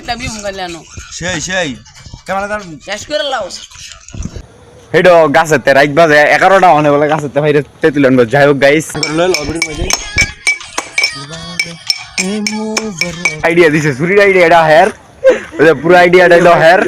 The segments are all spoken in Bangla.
একটা বিম গেলানো সেই সেই। কেমন দাম শেষ করে লাও। হেডো গাছেতে রাইট বাজে এগারোটা মানে বলে গাছেতে ভাইরে তেতুল আনব। যাই হোক গাইস আইডিয়া দিছে সুরির আইডিয়া এটা হেয়ার পুরো আইডিয়াটা হলো here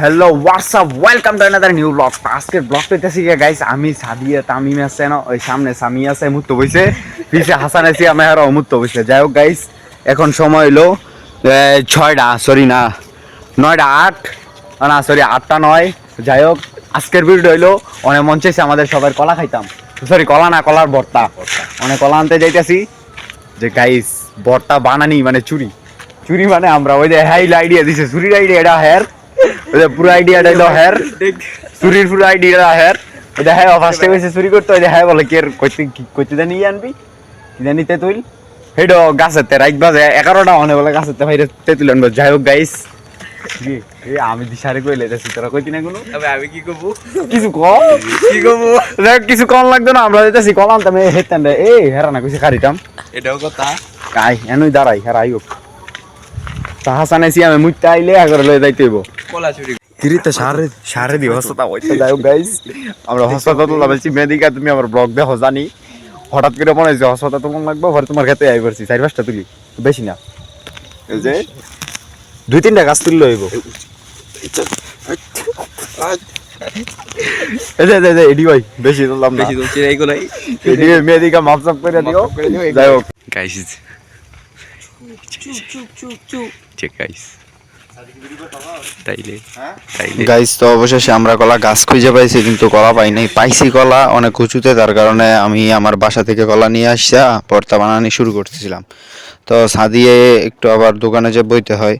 hello WhatsApp welcome to another new blog আজকের ব্লগ পেতেছি গাইস আমি সাদিয়া তামিম আছে না ওই সামনে সামি আছে মুত্ত বইছে। পিছে হাসান আছি, আমি আর অমুত্ত বইছে। যাই হোক গাইস এখন সময় হলো ছয়টা সরি না, নয়টা আট না সরি আটটা নয়। যাই হোক, আজকের ভিডিও হইল, অনেক মন চাইছে আমাদের সবার কলা খাইতাম। সরি কলা না, কলার ভর্তা। অনেক কলা আনতে যাইতেছি। যে গাইস ভর্তা বানানি মানে চুরি। চুরি মানে আমরা ওই যে হাইল আইডিয়া দিছে, চুরির আইডিয়া এটা হেয়ার। ওই পুরো আইডিয়াটা হলো হেয়ার চুরির পুরো আইডিয়াটা হেয়ার। ওই হ্যাঁ ফার্স্টে কইছে চুরি করতে ওই যে হ্যাঁ বলে কে কইতে কইতে জানি আনবি? কি জানি তেতুল? হেডো গাছেতে রাইট বাজে এগারোটা অনে বলে গাছেতে ভাইরে তেতুল আনব। যাই হোক গাইস আমি দিশারে কইলে যাচ্ছি তোরা কইতি না কোনো? তবে আমি কি করব? কিছু কম? কি করব? দেখ কিছু কম লাগতো না আমরা যেতেছি কম আনতাম এই হেতাম রে এই হেরা না কইছে খারিতাম এটাও কথা। কাই এনুই দাঁড়াই হেরা আইও তা হাসান আইসি আমি মুইতে আইলে আগরে লয়ে যাইতে হইব। কলা চুরি কিরিতে সারে সারে দি হসতা হইতে যাই গাইস আমরা হাসপাতাল লাগাইছি মেডিকা তুমি আমার ব্লগ দেখো জানি। হঠাৎ করে মনে তোমার লাগবে পরে তোমার খেতে আই পড়ছি চার পাঁচটা তুলি বেশি না। এই যে দুই তিনটা গাছ তুললে হইব। এই যে এই যে, এই যে এডি ভাই বেশি তুললাম বেশি তো চিরাই এডি মেডিকা মাপ সাপ করে দিও। যাই হোক। গাইস চুপ চুপ চুপ চুপ। চেক গাইস তাইলে তাইলে গাইস তো অবশেষে আমরা কলা গাছ খুঁজে পাইছি কিন্তু কলা পাই নাই। পাইছি কলা অনেক উঁচুতে তার কারণে আমি আমার বাসা থেকে কলা নিয়ে আসছা পর্তা বানানি শুরু করতেছিলাম। তো সাদিয়ে একটু আবার দোকানে যে বইতে হয়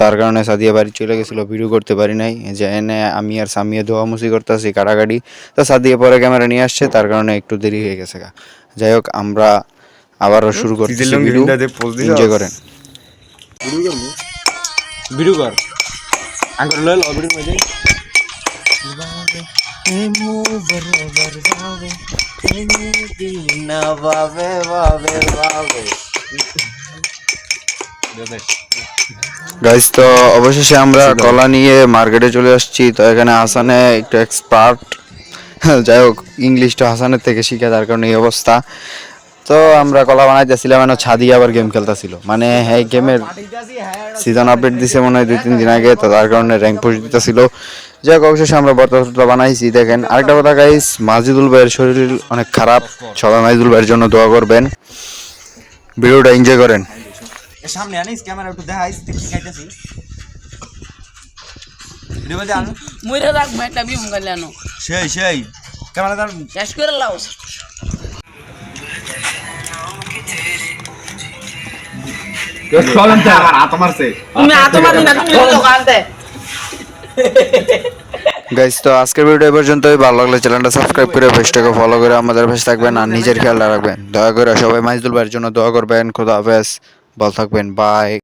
তার কারণে সাদিয়া বাড়ি চলে গেছিল ভিডিও করতে পারি নাই। যে এনে আমি আর সামিয়ে ধোয়ামুছি করতেছি কাটাকাটি। তো সাদিয়ে পরে ক্যামেরা নিয়ে আসছে তার কারণে একটু দেরি হয়ে গেছে গা। যাই হোক আমরা আবারও শুরু করতেছি ভিডিও। এনজয় করেন। ভিডিও কর আঙ্কর লল মধ্যে গাইস তো অবশেষে আমরা কলা নিয়ে মার্কেটে চলে আসছি। তো এখানে হাসানে একটু এক্সপার্ট যাই হোক ইংলিশটা হাসানের থেকে শিখে তার কারণে এই অবস্থা। তো আমরা কলা বানাইতেছিলাম মানে ছাদি আবার গেম খেলতেছিল। মানে এই গেমের সিজন আপডেট দিছে মনে হয় দুই তিন দিন আগে তো তার কারণে র্যাঙ্ক পুশ দিতেছিল। যাই হোক অবশেষে আমরা বর্তমানটা বানাইছি দেখেন। আরেকটা কথা গাইস মাজিদুল ভাইয়ের শরীর অনেক খারাপ। সবাই মাজিদুল ভাইয়ের জন্য দোয়া করবেন। ভিডিওটা এনজয় করেন। সামনে আনিস ক্যামেরা একটু দেখাইস মইরা বিম গেলানো সেই সেই। দাম শেষ করে লাও। গাইস তো আজকের ভিডিও এ পর্যন্তই। ভালো লাগলে চ্যানেলটা সাবস্ক্রাইব করে পেজটাকে ফলো করে আমাদের পাশে থাকবেন আর নিজের খেয়াল রাখবেন। দয়া করে সবাই মাইজুল ভাইয়ের জন্য দোয়া করবেন। খোদা হাফেজ। ভালো থাকবেন। বাই